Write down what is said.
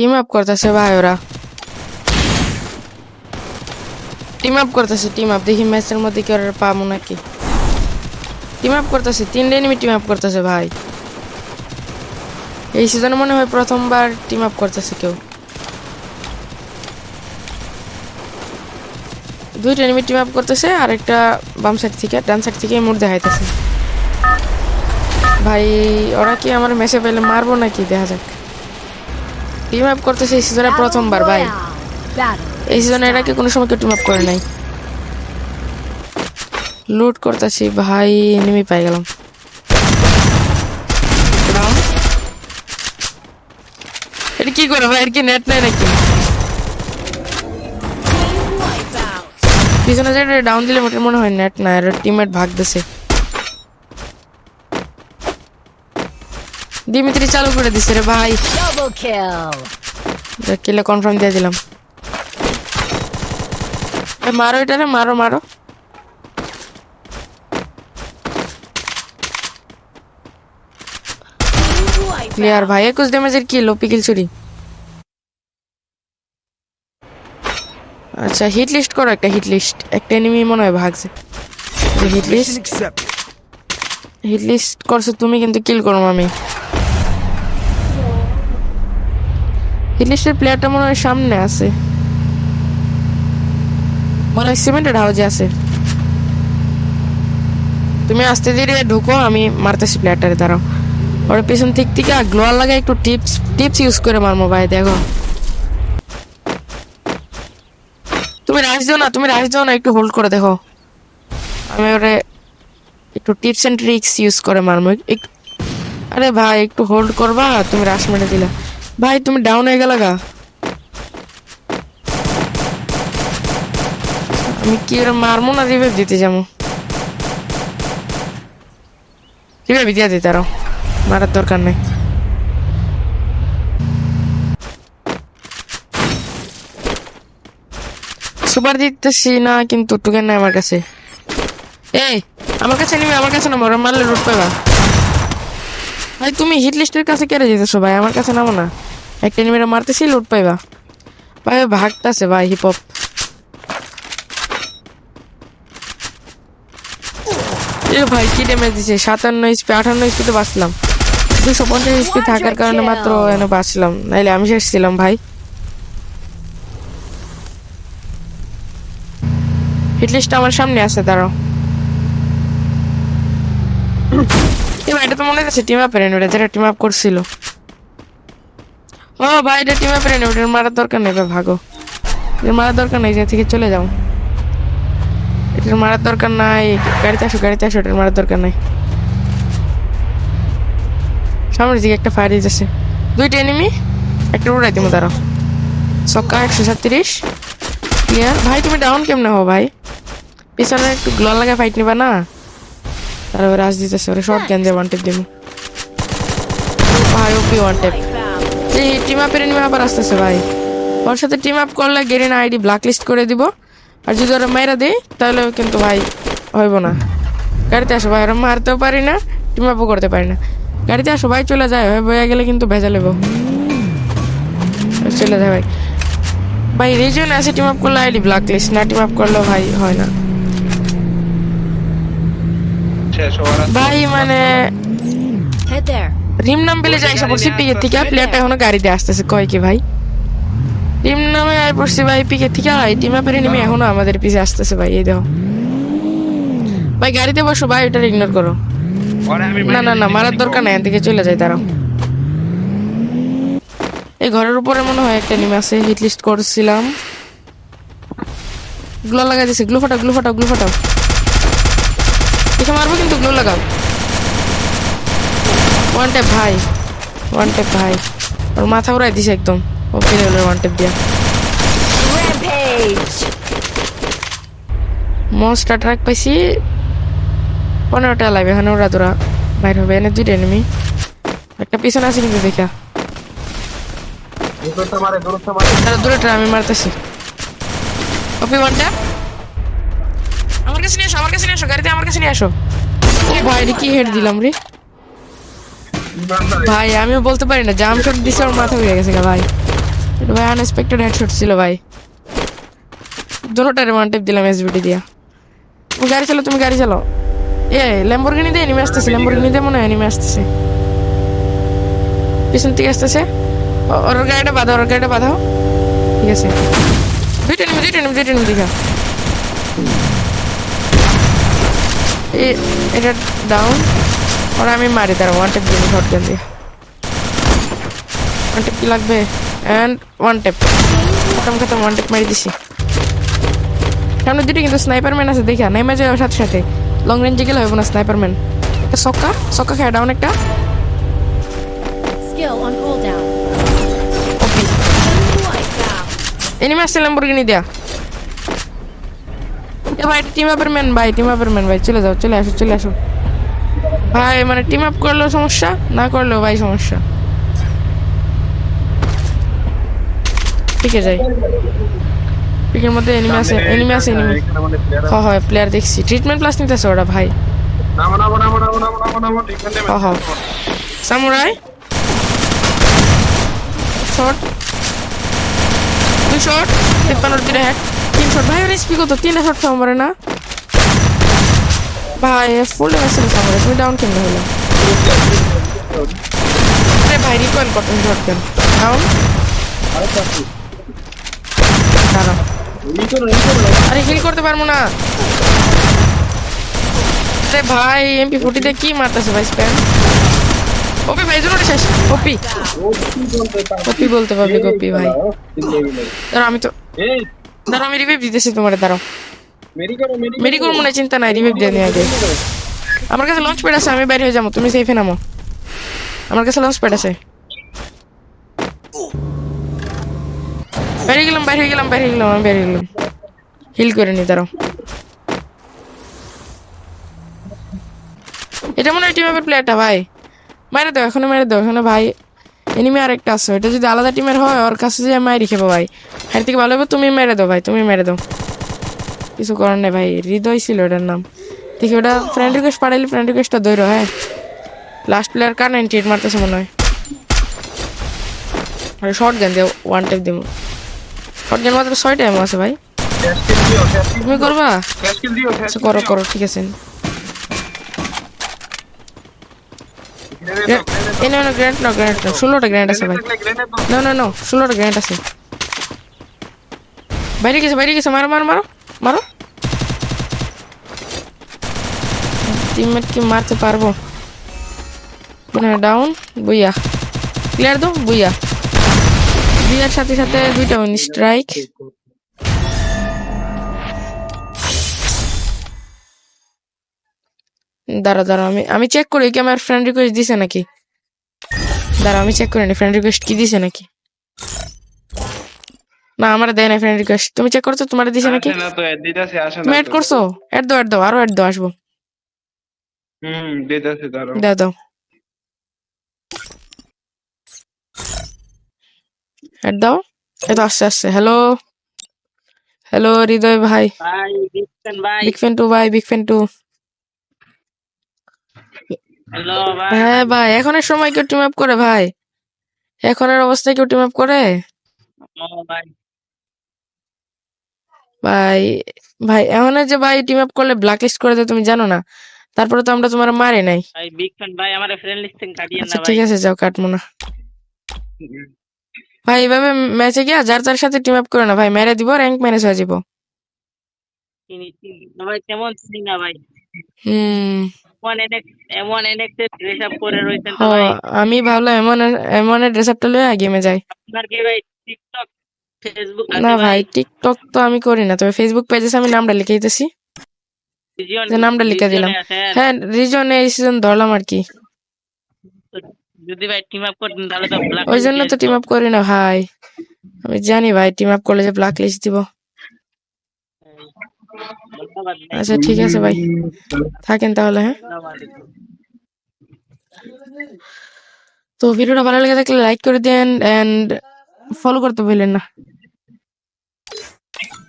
Team up করতেছে ভাই ওরা। টিম আপ করতেছে টিম আপ দেখি ম্যাচের মধ্যে কি ওরা পাবো নাকি। টিম আপ করতেছে, তিনটে এনিমি টিম আপ করতেছে ভাই। এই সিজনে মনে হয় প্রথমবার টিম আপ করতেছে কেউ। দুইটা এনিমি টিম আপ করতেছে আর একটা বাম সাইড থেকে, ডান সাইড থেকে মুড দেখাইতেছে ভাই, ওরা কি আমার মেসে পেলে মারবো নাকি? দেখা যাক। টিম আপ করতেছে এই সিজনে প্রথমবার, ভাই। এই সিজনে এরা কি কোনো সময় কেউ টিম আপ করে নাই? লুট করতেছি, ভাই এনিমি পাই গেলাম। এটা কি করে, ভাই? এর কি নেট নাই নাকি? পিছনে যে ডাউন দিলে মনে হয় নেট না আর টিমমেট ভাগতেছে দিমিত্রি চালু করে দিছে রে ভাই। Double kill. কিলে কনফার্ম দিয়ে দিলাম। মারো এটা রে মারো মারো। ক্লিয়ার ভাই একুশ ড্যামেজের কিল ওপি কিল চুরি। আচ্ছা হিট লিস্ট করো একটা হিট লিস্ট একটা এনিমি মনে হয় ভাগছে। Hit list. হিট লিস্ট করছ তুমি কিন্তু কিল করো আমি। লিস্টের প্লেয়ারটা মনে হয় সামনে আছে। মনে হয় সিমেন্টেড হাউজে আছে। তুমি আস্তে ধীরে ঢুকো, আমি মারতেছি প্লেয়ারটারে দাঁড়াও। ওর পেছন দিক থেকে গ্লোয়ার লাগে একটু টিপস টিপস ইউজ করে মারমো ভাই, দেখো। তুমি রাশ দিও না, তুমি রাশ দিও না, একটু হোল্ড করে দেখো। আমি ওরে একটু টিপস এন্ড ট্রিক্স ইউজ করে মারমো আরে ভাই, একটু হোল্ড করবা, তুমি রাশ মেরে দিলা। ভাই, তুমি ডাউন হয়ে গেলা গা। আমি কি ওরা মারমো না রিভাইভ দিতে যাব? রিভাইভ দিয়ে দিতে আরও। মারার দরকার নেই। সুপার দিতেছি না, কিন্তু টুকেন নাই আমার কাছে। এই, আমার কাছে নিবি আমার কাছে নামো মারলে রুট পাবা। ভাই, তুমি হিট লিস্টের কাছে কেড়ে যেতেছো ভাই, আমার কাছে নামো না। একটা এনিমিরা মারতেছি লুট পাইবা। ভাই ভাগতাছে ভাই হিপ হপ ভাই কি ড্যামেজ দিছে? সাতান্ন স্পি আটান্ন স্পিতে বাঁচলাম। দুশো পঞ্চাশ স্পি থাকার কারণে মাত্র এনে বাঁচলাম। নাইলে আমি শেষ ছিলাম ভাই। হিট লিস্ট আমার সামনে আছে দাঁড়াও। এটা তো মনে আছে টিম আপের এনে যেটা টিম আপ করছিল। ও ভাই এটা টিম আপের এনে ওটার মারার দরকার নেই ভাগো। এটার মারার দরকার নেই যে থেকে চলে যাও। এটার মারার দরকার নাই। গাড়িতে আসো গাড়িতে আসো এটার মারার দরকার নাই। সামনের দিকে একটা ফায়ার দিতেছে দুইটা এনিমি একটা উড়াই দিমো দাঁড়াও। সক্কা একশো সাতত্রিশ ক্লিয়ার ভাই তুমি ডাউন কেমনে হো ভাই? পিছনে একটু গ্লো লাগা ফাইট নিবা না? তারপরে রাজ দিতেছে ওরে শর্ট দিয়ে ওয়ান টেপ দিব ভাই ওপি ওয়ান টেপ এই টিম আপের এনিমি আবার আসতেছে ভাই। ওর সাথে টিম আপ করলে গেরিনা আইডি ব্ল্যাক লিস্ট করে দিব। আর যদি ওরা মেয়েরা দেয় তাহলে কিন্তু ভাই হইব না। গাড়িতে আসো ভাই ওরা মারতেও পারি না টিম আপও করতে পারি না। গাড়িতে আসো ভাই চলে যায়। ভাই বয়ে গেলে কিন্তু ভেজা লেবো চলে যায় ভাই। ভাই রিজন আছে টিম আপ করলে আইডি ব্ল্যাক লিস্ট না টিম আপ করলে ভাই হয় না। ভাই মানে রিম নাম পেলে যাই পড়ছি পিকের থেকে প্লেয়ারটা এখনও গাড়িতে আসতেছে। কয় কি ভাই? রিম নামে আয় পড়ছি ভাই পিকের থেকে আয় টিম আপের এনিমি এখনও আমাদের পিছে আসতেছে ভাই এই দেখো। ভাই গাড়িতে বসো ভাই ওটা ইগনোর করো। না না না মারার দরকার নাই এদিকে চলে যাই দাঁড়াও। এই ঘরের উপরে মনে হয় একটা নিমে আছে হিট লিস্ট করছিলাম। গ্লো লাগাই দিছে গ্লো ফাটাও গ্লো ফাটাও গ্লো ফাটাও। দেখে মারবো কিন্তু গ্লো লাগাও। ওয়ান টেপ ভাই ওয়ান টেপ ভাই ওর মাথা উড়াই দিছে একদম। ও ফিরে গেল ওয়ান টেপ দিয়া. মস্টটা ট্রাক পাইছি পনেরোটা লাইভ এখানে ওরা তোরা বাইর হবে এনে দুইটা এনিমি একটা পিছনে আছে কিন্তু দেখা। দূরে আমি মারতেছি। ওপি ওয়ানটা আমার কাছে নিয়ে আসো আমার কাছে নিয়ে আসো গাড়িতে আমার কাছে নিয়ে আসো। ভাই রে কি হেড দিলাম রে? ভাই আমিও বলতে পারি না জাম শট দিছে ওর মাথা উড়ে গেছে গা ভাই। এটা ভাই আনএক্সপেক্টেড হেডশট ছিল ভাই। দুটোটারে ওয়ান টেপ দিলাম এসবিটি দিয়া। তুমি গাড়ি চালাও তুমি গাড়ি চালাও। এ ল্যাম্বরগিনি দিয়ে এনিমে আসতেছে ল্যাম্বরগিনি দিয়ে। মনে হয় এনিমে আসতেছে। পিছন থেকে আসতেছে। ওর গাড়িটা বাঁধাও ওর গাড়িটা বাঁধাও। ঠিক আছে। দুইটা নিমি দুইটা নিমি দুইটা নিমি দেখা এটা ডাউন ওরা আমি মারি তারা ওয়ান টেপ দিয়ে শর্ট গান দিয়ে। ওয়ান টেপ কি লাগবে? অ্যান্ড ওয়ান টেপ খতম খতম ওয়ান টেপ মারি দিছি। সামনে দুটো কিন্তু স্নাইপার ম্যান আছে দেখা। নেমে যাবে সাথে সাথে। লং রেঞ্জে গেলে হবে না স্নাইপার ম্যান একটা? সক্কা সক্কা খেয়ে ডাউন একটা এনিমে আসছে ল্যাম্বরগিনি দেয়া। ভাই টিম আপের ম্যান ভাই টিম আপের ম্যান ভাই। চলে যাও চলে আসো চলে আসো। ভাই মানে টিম আপ করলেও সমস্যা না করলেও ভাই সমস্যা। পিকে যাই। পিকের মধ্যে এনিমি আছে এনিমি আছে এনিমি হ্যাঁ হয় প্লেয়ার দেখছি। ট্রিটমেন্ট প্লাস নিতেছে ওরা ভাই। সামুরাই। শর্ট দুই শর্ট তিপ্পান্নর দুইটা হ্যাট তিন শর্ট ভাই ওর এসপি কত? তিনটা শর্ট সামরে না? ভাই ফুল ড্যামেজ ছিল সামরে তুমি ডাউন কেমনে হলো? আরে ভাই রিকয়েল করতেন কেন ডাউন দাঁড়াও। আরে হিল করতে পারব না। আরে ভাই এমপি ফোর্টিতে কি মারতেছে ভাই স্প্যাম ওপি ভাই জন্য শেষ। ওপি ওপি বলতে পারবি কপি ভাই। দাঁড়াও আমি তো দাঁড়াও আমি রিভাইভ দিতেছি তোমার দাঁড়াও। মেডিকোর মনে চিন্তা নাই রিভাইভ দিয়ে আগে। আমার কাছে লঞ্চ প্যাড আছে, আমি বাইরে হয়ে যাব, তুমি সেফে নামো। আমার কাছে লঞ্চ প্যাড আছে। বাইরে গেলাম বাইরে গেলাম বাইরে গেলাম, আমি বাইরে গেলাম। হিল করে নি, দাঁড়াও। এটা মনে হয় টিম আপের প্লেয়ারটা ভাই। মেরে দাও, এখনও মেরে দাও, এখানে ভাই। এনিমি আরেকটা আছে এটা যদি আলাদা টিমের হয়, ওর কাছে যে মারি খেবো, ভাই। এর থেকে ভালো হবে, তুমি মেরে দাও, ভাই, তুমি মেরে দাও। কিছু করার নেই ভাই, হৃদয় ছিল ওটার নাম। দেখি ওটা ফ্রেন্ড রিকোয়েস্ট পাঠাইলে ফ্রেন্ড রিকোয়েস্টটা দৈর হ্যাঁ। লাস্ট প্লেয়ার কার নাইনটি এইট মারতেছে মনে হয়? আরে শর্ট গান দিয়ে ওয়ান টাইপ দিব শর্ট গান মাত্র ছয় টাইম আছে ভাই। তুমি করবা? আচ্ছা করো করো, ঠিক আছে। এ, না না গ্র্যান্ড না গ্র্যান্ড না ষোলোটা আছে ভাই। না না না, ষোলোটা গ্র্যান্ড আছে। বাইরে গেছে বাইরে গেছে, মারো মারো মারো। মারো। টিমমেট কি মারতে পারব। মানে ডাউন বুইয়া। ক্লিয়ার দো বুইয়া। বুইয়ার সাথে সাথে দুইটা উইন স্ট্রাইক দাঁড়া দাঁড়া আমি আমি চেক করি কি আমার ফ্রেন্ড রিকোয়েস্ট দিছে নাকি? দাঁড়া আমি চেক করে নি ফ্রেন্ড রিকোয়েস্ট কি দিছে নাকি? না আমার দেয় না ফ্রেন্ড রিকোয়েস্ট তুমি চেক করছ? তোমার দিছে নাকি? না তো দিতেছে আসে না তুমি অ্যাড করছ? অ্যাড দাও অ্যাড দাও আরও অ্যাড দাও আসব। হুম দিতেছে দাঁড়াও দাও দাও। অ্যাড দাও। এই তো আসছে আসছে। হ্যালো হ্যালো হৃদয় ভাই। ভাই দেখছেন ভাই। বিগ ফ্যান টু ভাই বিগ ফ্যান টু হ্যালো ভাই। হ্যাঁ ভাই এখনের সময় কেউ টিম আপ করে ভাই। এখনের অবস্থায় কেউ টিম আপ করে? ও ভাই। ভাই ভাই এমন যে ভাই টিম আপ করলে ব্ল্যাক লিস্ট করে দেয় তুমি জানো না। তারপরে তো আমরা তোমার মারি নাই। ভাই বিগ ফ্যান ভাই আমার ফ্রেন্ড লিস্ট থেকে কাটিয়ে আচ্ছা না ঠিক আছে যাও কাটবো না। ভাই এভাবে ম্যাচে গিয়া যার যার সাথে টিম আপ করে না ভাই মেরে দিব র্যাঙ্ক ম্যানেজ হয়ে যাব ভাই কেমন চিনি না ভাই। হুম। এমন এনেক ড্রেস আপ করে রয়েছেন তো ভাই। আমি ভাবলাম এমন এমন ড্রেস আপটা লয়ে গেমে যাই। আপনার কি ভাই টিকটক ফেসবুক না ভাই টিকটক তো আমি করি না তবে ফেসবুক পেজে আমি নামটা লিখে দিতেছি। যে নামটা লিখে দিলাম। হ্যাঁ রিজনে এই সিজন ধরলাম আর কি। যদি ভাই টিম আপ করতেন তাহলে তো ব্ল্যাক ওই জন্য তো টিম আপ করি না ভাই। আমি জানি ভাই টিম আপ করলে যে ব্ল্যাক লিস্ট দিব। আচ্ছা ঠিক আছে ভাই। থাকেন তাহলে হ্যাঁ। তো ভিডিওটা ভালো লেগে থাকলে লাইক করে দেন এন্ড ফলো করতে ভুলেন না। Thank you.